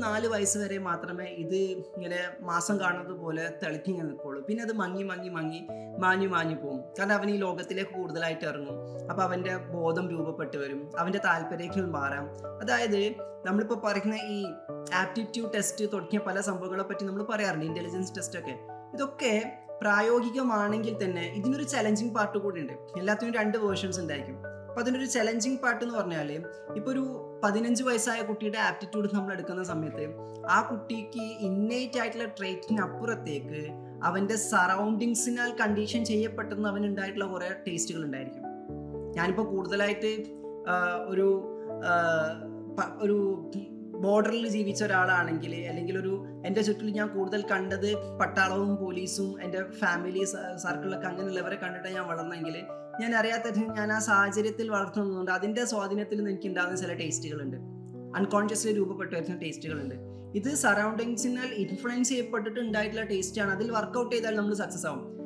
നാല് വയസ്സ് വരെ മാത്രമേ ഇത് ഇങ്ങനെ മാസം കാണുന്നത് പോലെ തിളക്കി ഇങ്ങനെ നിൽക്കുള്ളൂ. പിന്നെ അത് മങ്ങി മങ്ങി മങ്ങി മാഞ്ഞു മാഞ്ഞു പോകും കാരണം അവൻ ഈ ലോകത്തിലേക്ക് കൂടുതലായിട്ട് ഇറങ്ങും. അപ്പോൾ അവന്റെ ബോധം രൂപപ്പെട്ടു വരും. അവന്റെ താല്പര്യങ്ങൾ മാറാം. അതായത് നമ്മളിപ്പോൾ പറയുന്ന ഈ ആപ്റ്റിറ്റ്യൂഡ് ടെസ്റ്റ് തുടങ്ങിയ പല സംഭവങ്ങളെ പറ്റി നമ്മൾ പറയാറുണ്ട്. ഇന്റലിജൻസ് ടെസ്റ്റൊക്കെ ഇതൊക്കെ പ്രായോഗികമാണെങ്കിൽ തന്നെ ഇതിനൊരു ചലഞ്ചിങ് പാർട്ട് കൂടി ഉണ്ട്. എല്ലാത്തിനും രണ്ട് വേർഷൻസ് ഉണ്ടായിരിക്കും. അപ്പോൾ ഒരു ചലഞ്ചിങ് പാർട്ട് എന്ന് പറഞ്ഞാൽ ഇപ്പോൾ ഒരു പതിനഞ്ച് വയസ്സായ കുട്ടിയുടെ ആപ്റ്റിറ്റ്യൂഡ് നമ്മൾ എടുക്കുന്ന സമയത്ത് ആ കുട്ടിക്ക് ഇന്നേറ്റ് ആയിട്ടുള്ള ട്രേറ്റിന് അപ്പുറത്തേക്ക് അവന്റെ സറൗണ്ടിങ്സിനാൽ കണ്ടീഷൻ ചെയ്യപ്പെട്ടെന്ന് അവനുണ്ടായിട്ടുള്ള കുറേ ടേസ്റ്റുകൾ ഉണ്ടായിരിക്കും. ഞാനിപ്പോൾ കൂടുതലായിട്ട് ഒരു ഒരു ബോർഡറിൽ ജീവിച്ച ഒരാളാണെങ്കിൽ അല്ലെങ്കിൽ ഒരു എന്റെ ചുറ്റിൽ ഞാൻ കൂടുതൽ കണ്ടത് പട്ടാളവും പോലീസും എന്റെ ഫാമിലി സർക്കിളൊക്കെ അങ്ങനെയുള്ളവരെ കണ്ടിട്ട് ഞാൻ വളർന്നെങ്കിൽ ഞാൻ അറിയാത്ത ഞാൻ ആ സാഹചര്യത്തിൽ വളർത്തുന്നതുകൊണ്ട് അതിന്റെ സ്വാധീനത്തിൽ നിന്ന് എനിക്ക് ഉണ്ടാകുന്ന ചില ടേസ്റ്റുകളുണ്ട്. അൺകോൺഷ്യസ്ലി രൂപപ്പെട്ടു വരുന്ന ടേസ്റ്റുകളുണ്ട്. ഇത് സറൗണ്ടിങ്സിനാൽ ഇൻഫ്ലുവൻസ് ചെയ്യപ്പെട്ടിട്ട് ഉണ്ടായിട്ടുള്ള ടേസ്റ്റാണ് അതിൽ വർക്കൗട്ട് ചെയ്താൽ നമ്മൾ സക്സസ് ആവും.